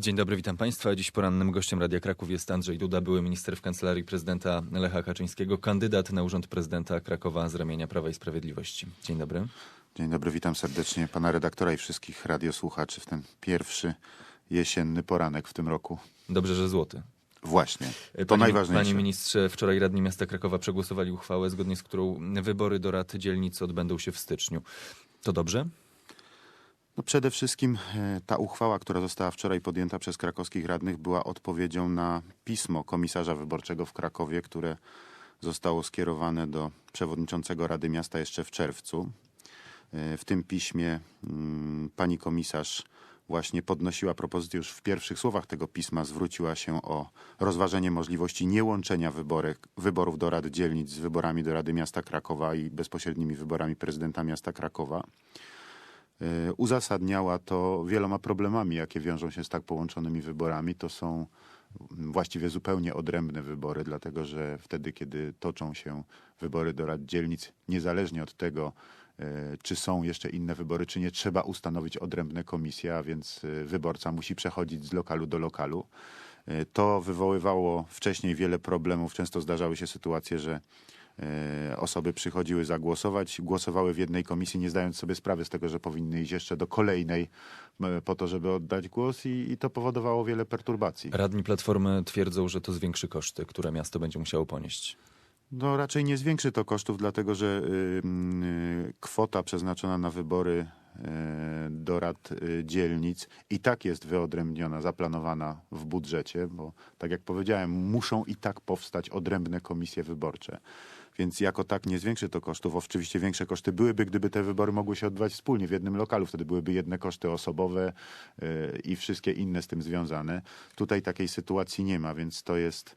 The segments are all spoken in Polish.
Dzień dobry, witam Państwa. Dziś porannym gościem Radia Kraków jest Andrzej Duda, były minister w kancelarii prezydenta Lecha Kaczyńskiego, kandydat na urząd prezydenta Krakowa z ramienia Prawa i Sprawiedliwości. Dzień dobry. Dzień dobry, witam serdecznie pana redaktora i wszystkich radiosłuchaczy w ten pierwszy jesienny poranek w tym roku. Dobrze, że złoty. Właśnie, to Panie, najważniejsze. Panie ministrze, wczoraj radni miasta Krakowa przegłosowali uchwałę, zgodnie z którą wybory do rad dzielnicy odbędą się w styczniu. To dobrze? No przede wszystkim e, ta uchwała, która została wczoraj podjęta przez krakowskich radnych, była odpowiedzią na pismo komisarza wyborczego w Krakowie, które zostało skierowane do przewodniczącego Rady Miasta jeszcze w czerwcu. E, W tym piśmie mm, pani komisarz właśnie podnosiła propozycję, już w pierwszych słowach tego pisma zwróciła się o rozważenie możliwości niełączenia wyborów do Rady Dzielnic z wyborami do Rady Miasta Krakowa i bezpośrednimi wyborami prezydenta miasta Krakowa. E, Uzasadniała to wieloma problemami, jakie wiążą się z tak połączonymi wyborami. To są właściwie zupełnie odrębne wybory, dlatego że wtedy, kiedy toczą się wybory do rad dzielnic, niezależnie od tego, e, czy są jeszcze inne wybory, czy nie, trzeba ustanowić odrębne komisje, a więc e, wyborca musi przechodzić z lokalu do lokalu. To wywoływało wcześniej wiele problemów. Często zdarzały się sytuacje, że osoby przychodziły zagłosować, głosowały w jednej komisji, nie zdając sobie sprawy z tego, że powinny iść jeszcze do kolejnej po to, żeby oddać głos i, i to powodowało wiele perturbacji. Radni Platformy twierdzą, że to zwiększy koszty, które miasto będzie musiało ponieść. No raczej nie zwiększy to kosztów, dlatego że y, y, kwota przeznaczona na wybory do rad y, dzielnic i tak jest wyodrębniona, zaplanowana w budżecie, bo tak jak powiedziałem, muszą i tak powstać odrębne komisje wyborcze. Więc jako tak nie zwiększy to kosztów. Oczywiście większe koszty byłyby, gdyby te wybory mogły się odbywać wspólnie w jednym lokalu. Wtedy byłyby jedne koszty osobowe y, i wszystkie inne z tym związane. Tutaj takiej sytuacji nie ma, więc to jest,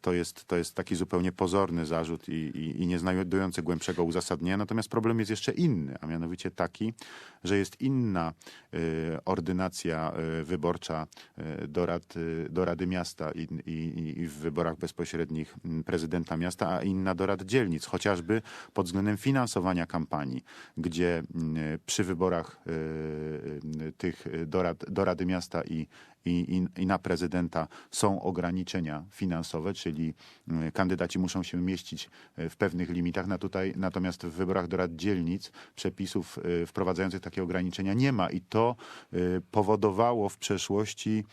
to jest, to jest taki zupełnie pozorny zarzut i, i, i nie znajdujący głębszego uzasadnienia. Natomiast problem jest jeszcze inny, a mianowicie taki, że jest inna y, ordynacja y, wyborcza y, do, rad, do Rady Miasta i, i, i w wyborach bezpośrednich mm, prezydenta miasta, a inna do Rad Dzielnic, chociażby pod względem finansowania kampanii, gdzie mm, przy wyborach tych do, rad, do Rady Miasta i, i, i, i na prezydenta są ograniczenia finansowe, czyli y, kandydaci muszą się mieścić y, w pewnych limitach, na tutaj, natomiast w wyborach do rad dzielnic przepisów y, wprowadzających takie ograniczenia nie ma i to y, powodowało w przeszłości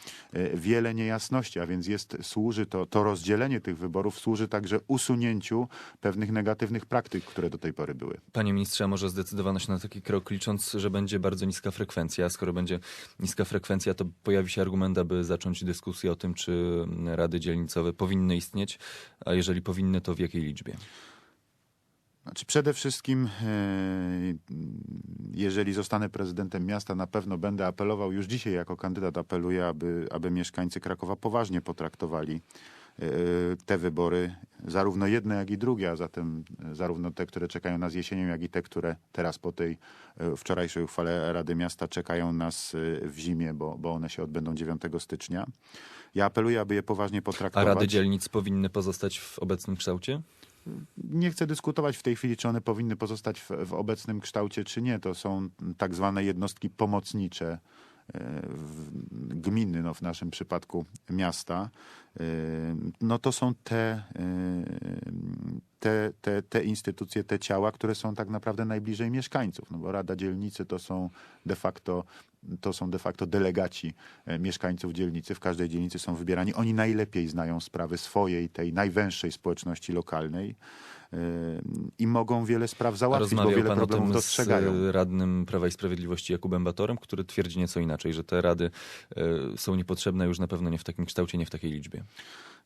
wiele niejasności, a więc jest, służy to, to rozdzielenie tych wyborów służy także usunięciu pewnych negatywnych praktyk, które do tej pory były. Panie ministrze, może zdecydowano się na taki krok, licząc, że będzie bardzo niska frekwencja. Skoro będzie niska frekwencja, to pojawi się argument, aby zacząć dyskusję o tym, czy rady dzielnicowe powinny istnieć, a jeżeli powinny, to w jakiej liczbie? Znaczy przede wszystkim, e, jeżeli zostanę prezydentem miasta, na pewno będę apelował, już dzisiaj jako kandydat apeluję, aby, aby mieszkańcy Krakowa poważnie potraktowali te wybory, zarówno jedne, jak i drugie, a zatem zarówno te, które czekają nas jesienią, jak i te, które teraz po tej e, wczorajszej uchwale Rady Miasta czekają nas w zimie, bo, bo one się odbędą 9 stycznia. Ja apeluję, aby je poważnie A potraktować. rady dzielnic powinny pozostać w obecnym kształcie? Nie chcę dyskutować w tej chwili, czy one powinny pozostać w, w obecnym kształcie, czy nie. To są tak zwane jednostki pomocnicze gminy, no w naszym przypadku miasta. E, No to są te, e, te, te, te instytucje, te ciała, które są tak naprawdę najbliżej mieszkańców. No bo Rada Dzielnicy to są de facto to są de facto delegaci e, mieszkańców dzielnicy. W każdej dzielnicy są wybierani. Oni najlepiej znają sprawy swojej, tej najwęższej społeczności lokalnej e, i mogą wiele spraw załatwić, bo rozmawiał wiele pan o problemów tym dostrzegają. z e, radnym Prawa i Sprawiedliwości Jakubem Batorem, który twierdzi nieco inaczej, że te rady e, są niepotrzebne już na pewno nie w takim kształcie, nie w takiej liczbie.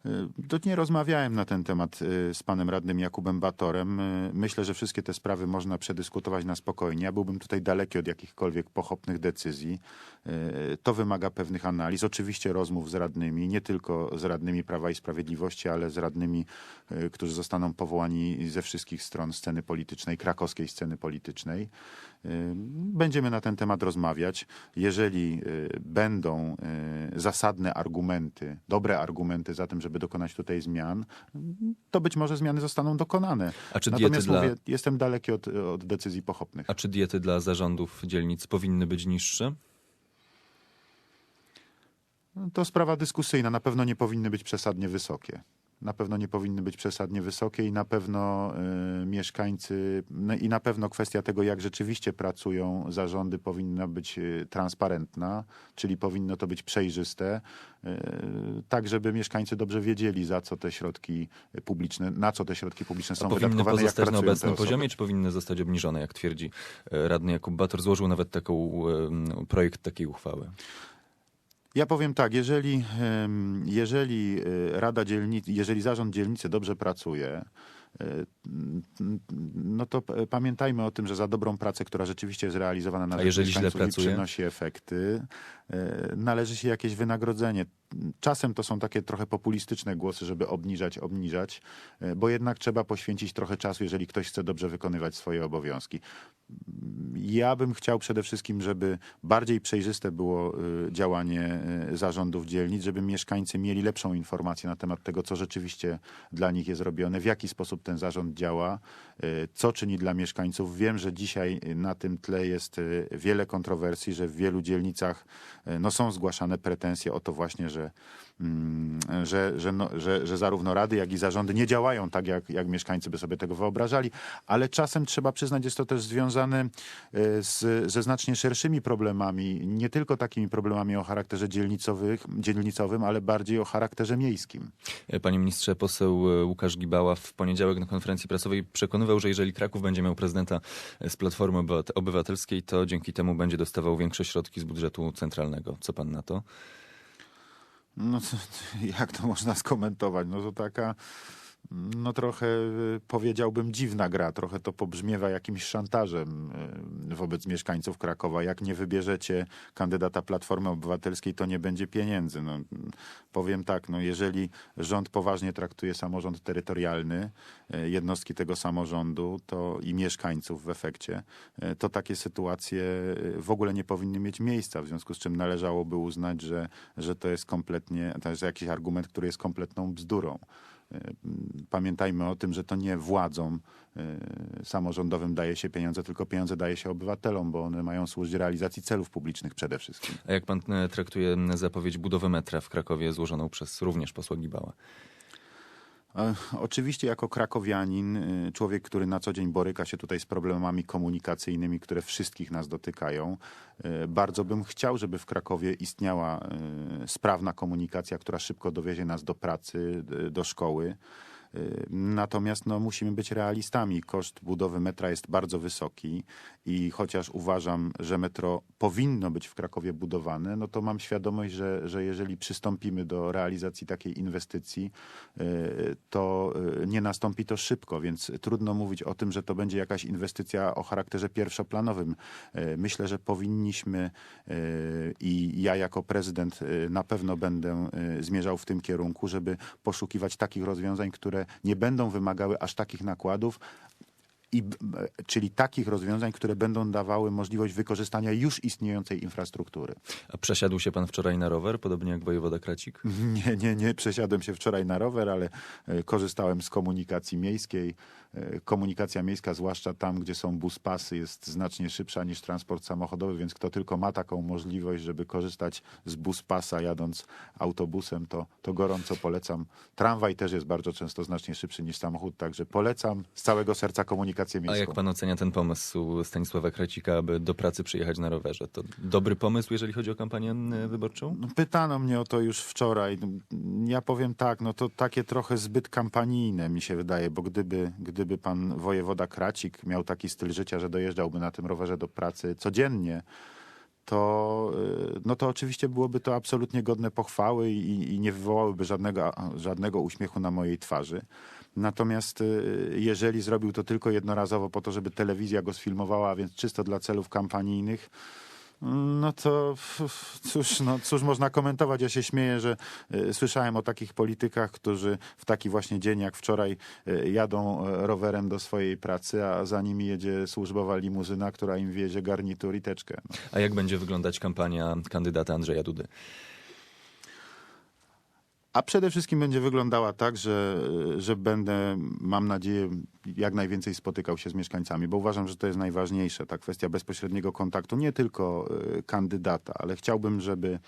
Y, To nie rozmawiałem na ten temat y, z panem radnym Jakubem Batorem. Y, Myślę, że wszystkie te sprawy można przedyskutować na spokojnie. Ja byłbym tutaj daleki od jakichkolwiek pochopnych decyzji. Y, To wymaga pewnych analiz, oczywiście rozmów z radnymi, nie tylko z radnymi Prawa i Sprawiedliwości, ale z radnymi, y, którzy zostaną powołani ze wszystkich stron sceny politycznej, krakowskiej sceny politycznej. Będziemy na ten temat rozmawiać. Jeżeli y, będą y, zasadne argumenty, dobre argumenty za tym, żeby dokonać tutaj zmian, to być może zmiany zostaną dokonane. A czy Natomiast dla- mówię, jestem daleki od, od decyzji pochopnych. A czy diety dla zarządów dzielnic powinny być niższe? To sprawa dyskusyjna. Na pewno nie powinny być przesadnie wysokie. Na pewno nie powinny być przesadnie wysokie i na pewno y, mieszkańcy, no i na pewno kwestia tego, jak rzeczywiście pracują zarządy, powinna być y, transparentna, czyli powinno to być przejrzyste, y, tak żeby mieszkańcy dobrze wiedzieli, za co te środki publiczne, na co te środki publiczne są A powinny wydatkowane, jak pozostać na obecnym poziomie, czy powinny zostać obniżone, jak twierdzi e, radny Jakub Bator? Złożył nawet taką, e, projekt takiej uchwały. Ja powiem tak, jeżeli, jeżeli e, Rada Dzielnicy, jeżeli zarząd dzielnicy dobrze pracuje, no to pamiętajmy o tym, że za dobrą pracę, która rzeczywiście jest realizowana na rzecz mieszkańców i przynosi efekty, e, należy się jakieś wynagrodzenie. Czasem to są takie trochę populistyczne głosy, żeby obniżać, obniżać, e, bo jednak trzeba poświęcić trochę czasu, jeżeli ktoś chce dobrze wykonywać swoje obowiązki. Ja bym chciał przede wszystkim, żeby bardziej przejrzyste było y, działanie zarządów dzielnic, żeby mieszkańcy mieli lepszą informację na temat tego, co rzeczywiście dla nich jest robione, w jaki sposób ten zarząd działa, y, co czyni dla mieszkańców. Wiem, że dzisiaj na tym tle jest y, wiele kontrowersji, że w wielu dzielnicach y, no, są zgłaszane pretensje o to właśnie, że, że, że, no, że, że zarówno rady, jak i zarządy nie działają tak, jak, jak mieszkańcy by sobie tego wyobrażali, ale czasem trzeba przyznać, jest to też związane y, z, ze znacznie szerszymi problemami, nie tylko takimi problemami o charakterze dzielnicowych, dzielnicowym, ale bardziej o charakterze miejskim. E, Panie ministrze, poseł e, Łukasz Gibała w poniedziałek na konferencji prasowej przekonywał, że jeżeli Kraków będzie miał prezydenta e, z Platformy Obywat- Obywatelskiej, to dzięki temu będzie dostawał większe środki z budżetu centralnego. Co pan na to? No jak to można skomentować? No to taka, no trochę y, powiedziałbym dziwna gra, trochę to pobrzmiewa jakimś szantażem y, wobec mieszkańców Krakowa. Jak nie wybierzecie kandydata Platformy Obywatelskiej, to nie będzie pieniędzy. No, powiem tak, no jeżeli rząd poważnie traktuje samorząd terytorialny, y, jednostki tego samorządu to i mieszkańców w efekcie, to takie sytuacje w ogóle nie powinny mieć miejsca, w związku z czym należałoby uznać, że, że to jest kompletnie, to jest jakiś argument, który jest kompletną bzdurą. Y, Pamiętajmy o tym, że to nie władzom y, samorządowym daje się pieniądze, tylko pieniądze daje się obywatelom, bo one mają służyć realizacji celów publicznych przede wszystkim. A jak pan e, traktuje zapowiedź budowy metra w Krakowie złożoną przez również posła Gibała? E, Oczywiście jako krakowianin, y, człowiek, który na co dzień boryka się tutaj z problemami komunikacyjnymi, które wszystkich nas dotykają, y, bardzo bym chciał, żeby w Krakowie istniała sprawna komunikacja, która szybko dowiezie nas do pracy, do szkoły. Natomiast no, musimy być realistami. Koszt budowy metra jest bardzo wysoki i chociaż uważam, że metro powinno być w Krakowie budowane, no to mam świadomość, że, że jeżeli przystąpimy do realizacji takiej inwestycji, y, to y, nie nastąpi to szybko, więc trudno mówić o tym, że to będzie jakaś inwestycja o charakterze pierwszoplanowym. Y, Myślę, że powinniśmy i ja jako prezydent na pewno będę zmierzał w tym kierunku, żeby poszukiwać takich rozwiązań, które nie będą wymagały aż takich nakładów, i, czyli takich rozwiązań, które będą dawały możliwość wykorzystania już istniejącej infrastruktury. A przesiadł się pan wczoraj na rower, podobnie jak wojewoda Kracik? Nie, nie, nie przesiadłem się wczoraj na rower, ale e, korzystałem z komunikacji miejskiej. E, Komunikacja miejska, zwłaszcza tam, gdzie są buspasy, jest znacznie szybsza niż transport samochodowy, więc kto tylko ma taką możliwość, żeby korzystać z buspasa jadąc autobusem, to, to gorąco polecam. Tramwaj też jest bardzo często znacznie szybszy niż samochód, także polecam z całego serca komunikację A miejską. jak pan ocenia ten pomysł Stanisława Kracika, aby do pracy przyjechać na rowerze? To dobry pomysł, jeżeli chodzi o kampanię e, wyborczą? No, Pytano mnie o to już wczoraj. Ja powiem tak, no to takie trochę zbyt kampanijne mi się wydaje, bo gdyby, gdyby pan wojewoda Kracik miał taki styl życia, że dojeżdżałby na tym rowerze do pracy codziennie, to, y, no to oczywiście byłoby to absolutnie godne pochwały i, i nie wywołałyby żadnego, żadnego uśmiechu na mojej twarzy. Natomiast y, jeżeli zrobił to tylko jednorazowo po to, żeby telewizja go sfilmowała, a więc czysto dla celów kampanijnych, no to cóż, no cóż można komentować. Ja się śmieję, że y, słyszałem o takich politykach, którzy w taki właśnie dzień jak wczoraj y, jadą y, rowerem do swojej pracy, a za nimi jedzie służbowa limuzyna, która im wiezie garnitur i teczkę. No. A jak będzie wyglądać kampania kandydata Andrzeja Dudy? A przede wszystkim będzie wyglądała tak, że, że będę, mam nadzieję, jak najwięcej spotykał się z mieszkańcami, bo uważam, że to jest najważniejsze, ta kwestia bezpośredniego kontaktu, nie tylko y, kandydata, ale chciałbym, żeby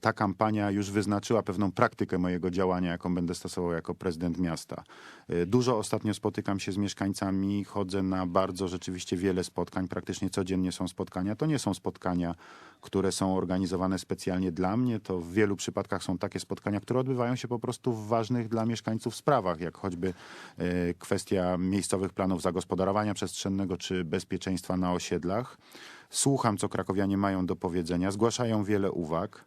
ta kampania już wyznaczyła pewną praktykę mojego działania, jaką będę stosował jako prezydent miasta. Y, Dużo ostatnio spotykam się z mieszkańcami, chodzę na bardzo rzeczywiście wiele spotkań, praktycznie codziennie są spotkania. To nie są spotkania, które są organizowane specjalnie dla mnie, to w wielu przypadkach są takie spotkania, które odbywają się po prostu w ważnych dla mieszkańców sprawach, jak choćby y, kwestia miejscowych planów zagospodarowania przestrzennego czy bezpieczeństwa na osiedlach. Słucham, co krakowianie mają do powiedzenia, zgłaszają wiele uwag.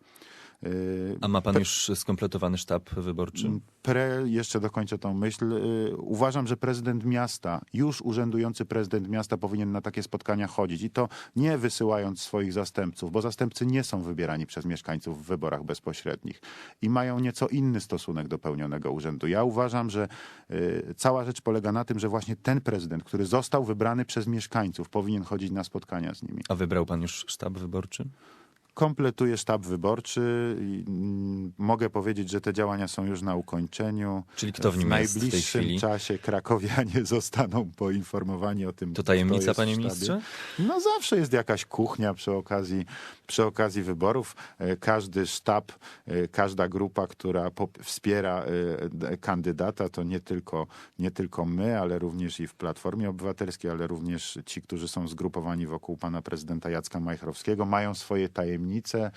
Y, A ma pan już skompletowany sztab wyborczy? Pre, jeszcze dokończę tą myśl. Y, Uważam, że prezydent miasta, już urzędujący prezydent miasta powinien na takie spotkania chodzić i to nie wysyłając swoich zastępców, bo zastępcy nie są wybierani przez mieszkańców w wyborach bezpośrednich i mają nieco inny stosunek do pełnionego urzędu. Ja uważam, że y, cała rzecz polega na tym, że właśnie ten prezydent, który został wybrany przez mieszkańców, powinien chodzić na spotkania z nimi. A wybrał pan już sztab wyborczy? Kompletuję sztab wyborczy mm, mogę powiedzieć, że te działania są już na ukończeniu. Czyli kto w nim jest w tej najbliższym chwili? czasie krakowianie zostaną poinformowani o tym. To tajemnica, w panie ministrze? No zawsze jest jakaś kuchnia przy okazji, przy okazji wyborów. E, Każdy sztab, e, każda grupa, która wspiera e, kandydata, to nie tylko, nie tylko my, ale również i w Platformie Obywatelskiej, ale również ci, którzy są zgrupowani wokół pana prezydenta Jacka Majchrowskiego, mają swoje tajemnice, e,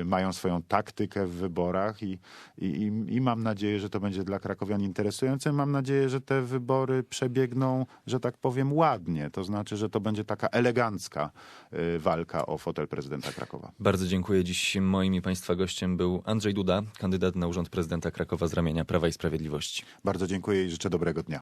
e, mają swoją taktykę w wyborach i, i, i- mam nadzieję, że to będzie dla krakowian interesujące. Mam nadzieję, że te wybory przebiegną, że tak powiem, ładnie. To znaczy, że to będzie taka elegancka e, walka o fotel prezydenta Krakowa. Bardzo dziękuję. Dziś moim i państwa gościem był Andrzej Duda, kandydat na urząd prezydenta Krakowa z ramienia Prawa i Sprawiedliwości. Bardzo dziękuję i życzę dobrego dnia.